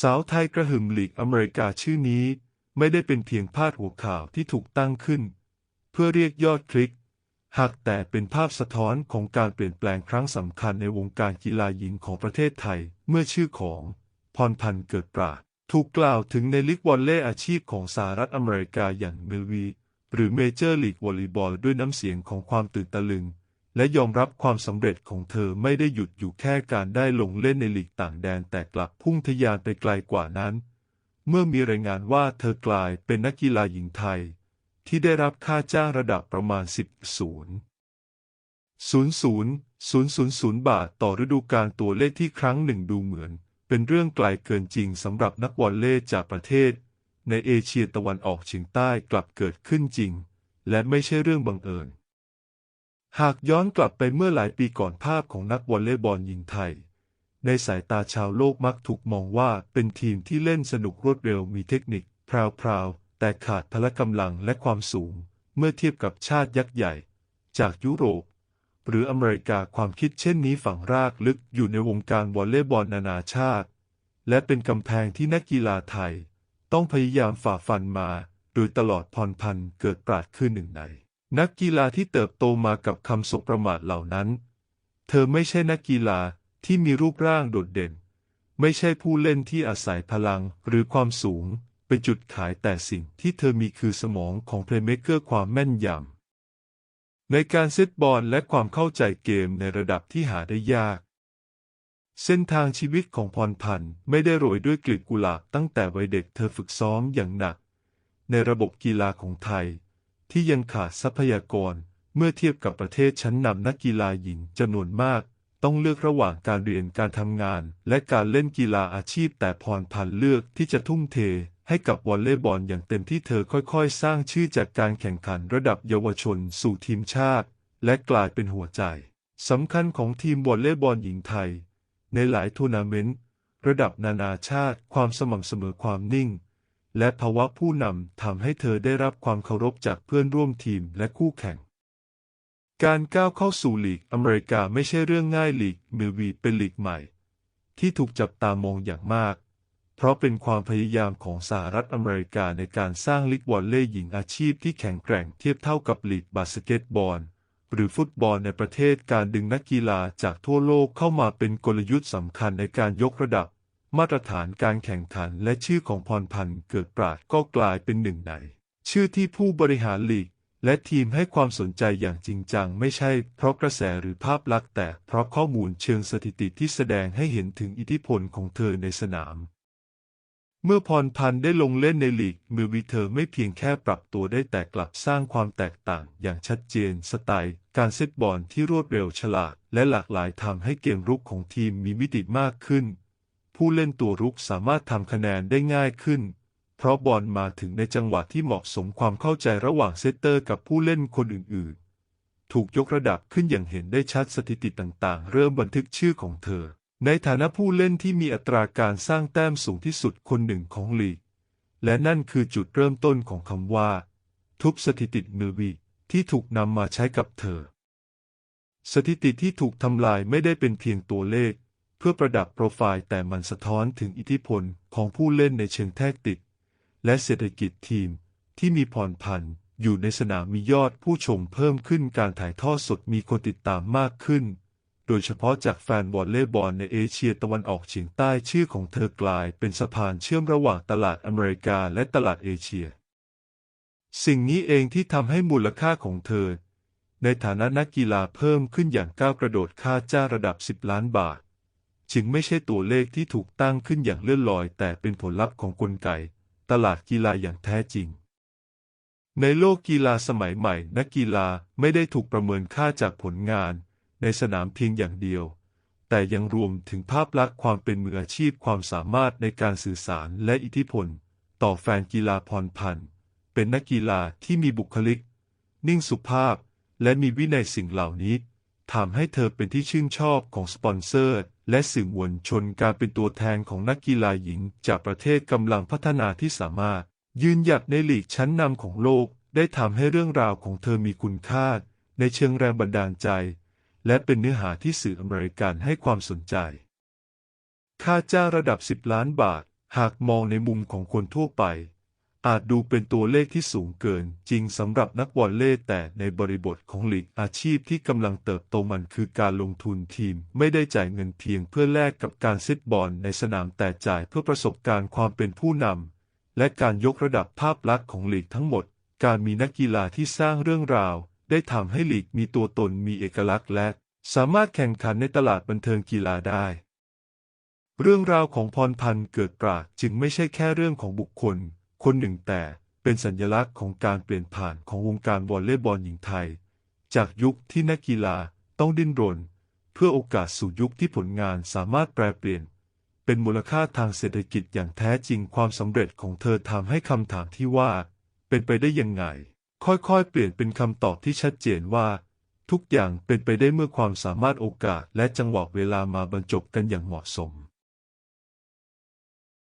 สาวไทยกระหึ่มหลีกอเมริกาชื่อนี้ ไม่ได้เป็นเพียงพาดหัวข่าวที่ถูกตั้งขึ้น เพื่อเรียกยอดคลิก หากแต่เป็นภาพสะท้อนของการเปลี่ยนแปลงครั้งสำคัญในวงการกีฬาหญิงของประเทศไทย เมื่อชื่อของพรพันธ์เกิดปราดถูกกล่าวถึงในลีกวอลเลย์อาชีพของสหรัฐอเมริกาอย่างมิลวี หรือเมเจอร์ลีกวอลเลย์บอลด้วยน้ำเสียงของความตื่นตะลึง และยอมรับความสำเร็จของเธอไม่ได้หยุดอยู่แค่การได้ลงเล่นในลีกต่างแดนแต่กลับพุ่งทะยานไปไกลกว่านั้น เมื่อมีรายงานว่าเธอกลายเป็นนักกีฬาหญิงไทย ที่ได้รับค่าจ้างระดับประมาณ 10ศูนย์ศูนย์ศูนย์ศูนย์ศูนย์ศูนย์บาทต่อฤดูกาลตัวเลขที่ครั้งหนึ่งดูเหมือน เป็นเรื่องไกลเกินจริงสำหรับนักวอลเลย์จากประเทศ ในเอเชียตะวันออกเฉียงใต้กลับเกิดขึ้นจริง และไม่ใช่เรื่องบังเอิญ หากย้อนกลับไปเมื่อหลายปีก่อนภาพของนักวอลเลย์บอลหญิงไทย ในสายตาชาวโลกมักถูกมองว่าเป็นทีมที่เล่นสนุกรวดเร็วมีเทคนิคพราวๆ แต่ขาดพละกำลังและความสูง เมื่อเทียบกับชาติยักษ์ใหญ่ จากยุโรป หรืออเมริกาความคิดเช่นนี้ฝังรากลึกอยู่ในวงการวอลเลย์บอลนานาชาติ และเป็นกำแพงที่นักกีฬาไทย ต้องพยายามฝ่าฟันมา โดยตลอดพรพันเกิดปราดคือหนึ่งใน นักกีฬาที่เติบโตมากับคำสบประมาทเหล่านั้น เธอไม่ใช่นักกีฬาที่มีรูปร่างโดดเด่น ไม่ใช่ผู้เล่นที่อาศัยพลังหรือความสูง เป็นจุดขายแต่สิ่งที่เธอมีคือสมองของเพลย์เม k เกอร์ความแม่นยำ ในการเซตบอลและความเข้าใจเกมในระดับที่หาได้ยาก เส้นทางชีวิตของพรพันธ์ไม่ได้โรยด้วยกลีบกุหลาบตั้งแต่วัยเด็กเธอฝึกซ้อมอย่างหนัก ในระบบกีฬาของไทย ที่ยังขาดทรัพยากร เมื่อเทียบกับประเทศชั้นนำนักกีฬาหญิงจำนวนมาก ต้องเลือกระหว่างการเรียนการทำงาน และการเล่นกีฬาอาชีพแต่พรพันเลือกที่จะทุ่มเทให้กับวอลเลย์บอลอย่างเต็มที่เธอค่อยๆ สร้างชื่อจากการแข่งขันระดับเยาวชนสู่ทีมชาติ และกลายเป็นหัวใจสำคัญของทีมวอลเลย์บอลหญิงไทย ในหลายทัวร์นาเมนต์ระดับนานาชาติ ความสม่ำเสมอความนิ่ง และภาวะผู้นำทำให้เธอได้รับความเคารพจากเพื่อนร่วมทีมและคู่แข่ง การก้าวเข้าสู่ลีกอเมริกาไม่ใช่เรื่องง่ายลีกมิวีเป็นลีกใหม่ ที่ถูกจับตามองอย่างมาก เพราะเป็นความพยายามของสหรัฐอเมริกาในการสร้างลีกวอลเลย์หญิงอาชีพที่แข็งแกร่งเทียบเท่ากับลีกบาสเกตบอลหรือฟุตบอลในประเทศการดึงนักกีฬาจากทั่วโลกเข้ามาเป็นกลยุทธ์สำคัญในการยกระดับ มาตรฐานการแข่งขันและชื่อของพรพันธ์เกิดปราดก็กลายเป็นหนึ่งใน ชื่อที่ผู้บริหารลีก และทีมให้ความสนใจอย่างจริงจัง ไม่ใช่เพราะกระแสหรือภาพลักษณ์แต่เพราะข้อมูลเชิงสถิติที่แสดงให้เห็นถึงอิทธิพลของเธอในสนาม เมื่อพรพันธ์ได้ลงเล่นในลีกมือวีเธอไม่เพียงแค่ปรับตัวได้แต่กลับสร้างความแตกต่างอย่างชัดเจนสไตล์ การเซตบอลที่รวดเร็วฉลาด และหลากหลายทำให้เกมรุกของทีมมีมิติมากขึ้น ผู้เล่นตัวรุกสามารถทำคะแนนได้ง่ายขึ้น เพราะบอลมาถึงในจังหวะที่เหมาะสมความเข้าใจระหว่างเซตเตอร์กับผู้เล่นคนอื่นๆ ถูกยกระดับขึ้นอย่างเห็นได้ชัดสถิติต่างๆ เริ่มบันทึกชื่อของเธอ ในฐานะผู้เล่นที่มีอัตราการสร้างแต้มสูงที่สุดคนหนึ่งของลีก และนั่นคือจุดเริ่มต้นของคำว่า ทุบสถิติมือวีที่ถูกนำมาใช้กับเธอ สถิติที่ถูกทำลายไม่ได้เป็นเพียงตัวเลข เพื่อประดับโปรไฟล์แต่มันสะท้อนถึงอิทธิพลของผู้เล่นในเชิงแทคติก และเศรษฐกิจทีมที่มีพรพันอยู่ในสนามมียอดผู้ชมเพิ่มขึ้นการถ่ายทอดสดมีคนติดตามมากขึ้น โดยเฉพาะจากแฟนวอลเลย์บอลในเอเชียตะวันออกเฉียงใต้ชื่อของเธอกลายเป็นสะพานเชื่อมระหว่างตลาดอเมริกาและตลาดเอเชีย สิ่งนี้เองที่ทำให้มูลค่าของเธอ ในฐานะนักกีฬาเพิ่มขึ้นอย่างก้าวกระโดดค่าจ้างระดับ 10 ล้านบาท จึงไม่ใช่ตัวเลขที่ถูกตั้งขึ้นอย่างเลื่อนลอย แต่เป็นผลลัพธ์ของกลไก ตลาดกีฬาอย่างแท้จริง ในโลกกีฬาสมัยใหม่ นักกีฬาไม่ได้ถูกประเมินค่าจากผลงาน ในสนามเพียงอย่างเดียว แต่ยังรวมถึงภาพลักษณ์ความเป็นมืออาชีพความสามารถในการสื่อสารและอิทธิพล ต่อแฟนกีฬาพรพันธ์เป็นนักกีฬาที่มีบุคลิก นิ่งสุภาพ และมีวินัยสิ่งเหล่านี้ ทำให้เธอเป็นที่ชื่นชอบของสปอนเซอร์ และสื่อมวลชนการเป็นตัวแทนของนักกีฬาหญิง จากประเทศกำลังพัฒนาที่สามารถ ยืนหยัดในลีกชั้นนำของโลก ได้ทำให้เรื่องราวของเธอมีคุณค่า ในเชิงแรงบันดาลใจ และเป็นเนื้อหาที่สื่ออเมริกันให้ความสนใจ ค่าจ้างระดับ 10 ล้านบาท หากมองในมุมของคนทั่วไป อาจดูเป็นตัวเลขที่สูงเกินจริงสำหรับนักวอลเลย์แต่ในบริบทของลีกอาชีพที่กำลังเติบโตมันคือการลงทุนทีมไม่ได้จ่ายเงินเพียงเพื่อแลกกับการเซตบอลในสนามแต่จ่ายเพื่อประสบการณ์ความเป็นผู้นำและการยกระดับภาพลักษณ์ของลีกทั้งหมด การมีนักกีฬาที่สร้างเรื่องราว ได้ทำให้ลีกมีตัวตนมีเอกลักษณ์และ สามารถแข่งขันในตลาดบันเทิงกีฬาได้เรื่องราวของพรพันธ์เกิดปราจึงไม่ใช่แค่เรื่องของบุคคล คนหนึ่งแต่เป็นสัญลักษณ์ของการเปลี่ยนผ่านของวงการวอลเลย์บอลหญิงไทย จากยุคที่นักกีฬาต้องดิ้นรน เพื่อโอกาสสู่ยุคที่ผลงานสามารถแปรเปลี่ยน เป็นมูลค่าทางเศรษฐกิจอย่างแท้จริงความสำเร็จของเธอทำให้คำถามที่ว่า เป็นไปได้ยังไง ค่อยๆ เปลี่ยนเป็นคำตอบที่ชัดเจนว่าทุกอย่างเป็นไปได้เมื่อความสามารถโอกาสและจังหวะเวลามาบรรจบกันอย่างเหมาะสม